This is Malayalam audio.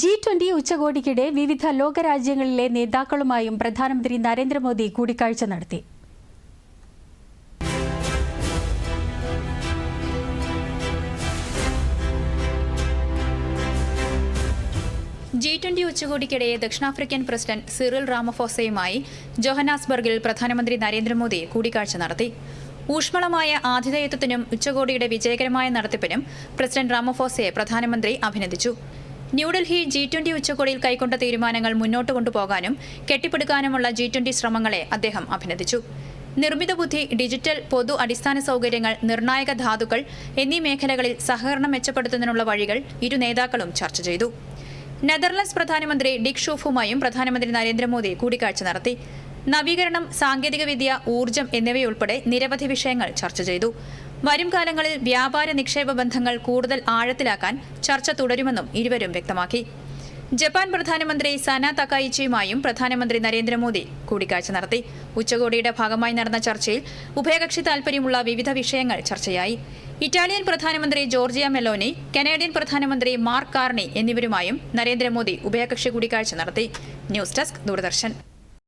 ജി ട്വന്റി ഉച്ചകോടിക്കിടെ വിവിധ ലോകരാജ്യങ്ങളിലെ നേതാക്കളുമായും പ്രധാനമന്ത്രി നരേന്ദ്രമോദി കൂടിക്കാഴ്ച നടത്തി. ജി ട്വന്റി ഉച്ചകോടിക്കിടെ ദക്ഷിണാഫ്രിക്കൻ പ്രസിഡന്റ് സിറിൽ റാമഫോസയുമായി ജോഹനാസ്ബർഗിൽ പ്രധാനമന്ത്രി നരേന്ദ്രമോദി കൂടിക്കാഴ്ച നടത്തി. ഊഷ്മളമായ ആതിഥേയത്വത്തിനും ഉച്ചകോടിയുടെ വിജയകരമായ നടത്തിപ്പിനും പ്രസിഡന്റ് റാമഫോസയെ പ്രധാനമന്ത്രി അഭിനന്ദിച്ചു. ന്യൂഡൽഹി ജി ട്വന്റി ഉച്ചകോടിയിൽ കൈക്കൊണ്ട തീരുമാനങ്ങൾ മുന്നോട്ട് കൊണ്ടുപോകാനും കെട്ടിപ്പടുക്കാനുമുള്ള ജി ട്വന്റി ശ്രമങ്ങളെ അദ്ദേഹം അഭിനന്ദിച്ചു. നിർമ്മിത ബുദ്ധി ഡിജിറ്റൽ പൊതു അടിസ്ഥാന സൗകര്യങ്ങൾ നിർണായക ധാതുക്കൾ എന്നീ മേഖലകളിൽ സഹകരണം മെച്ചപ്പെടുത്തുന്നതിനുള്ള വഴികൾ ഇരു നേതാക്കളും ചർച്ച ചെയ്തു. നെതർലൻഡ്സ് പ്രധാനമന്ത്രി ഡിക് ഷൂഫുമായും പ്രധാനമന്ത്രി നരേന്ദ്രമോദി കൂടിക്കാഴ്ച നടത്തി. നവീകരണം സാങ്കേതികവിദ്യ ഊർജം എന്നിവയുൾപ്പെടെ നിരവധി വിഷയങ്ങൾ ചർച്ച ചെയ്തു. വരും കാലങ്ങളിൽ വ്യാപാര നിക്ഷേപ ബന്ധങ്ങൾ കൂടുതൽ ആഴത്തിലാക്കാൻ ചർച്ച തുടരുമെന്നും ഇരുവരും വ്യക്തമാക്കി. ജപ്പാൻ പ്രധാനമന്ത്രി സന തക്കായിച്ചിയുമായും പ്രധാനമന്ത്രി നരേന്ദ്രമോദി കൂടിക്കാഴ്ച നടത്തി. ഉച്ചകോടിയുടെ ഭാഗമായി നടന്ന ചർച്ചയിൽ ഉഭയകക്ഷി താൽപര്യമുള്ള വിവിധ വിഷയങ്ങൾ ചർച്ചയായി. ഇറ്റാലിയൻ പ്രധാനമന്ത്രി ജോർജിയ മെലോനി കനേഡിയൻ പ്രധാനമന്ത്രി മാർക്ക് കാർണി എന്നിവരുമായും നരേന്ദ്രമോദി ഉഭയകക്ഷി കൂടിക്കാഴ്ച നടത്തി. News desk Doordarshan.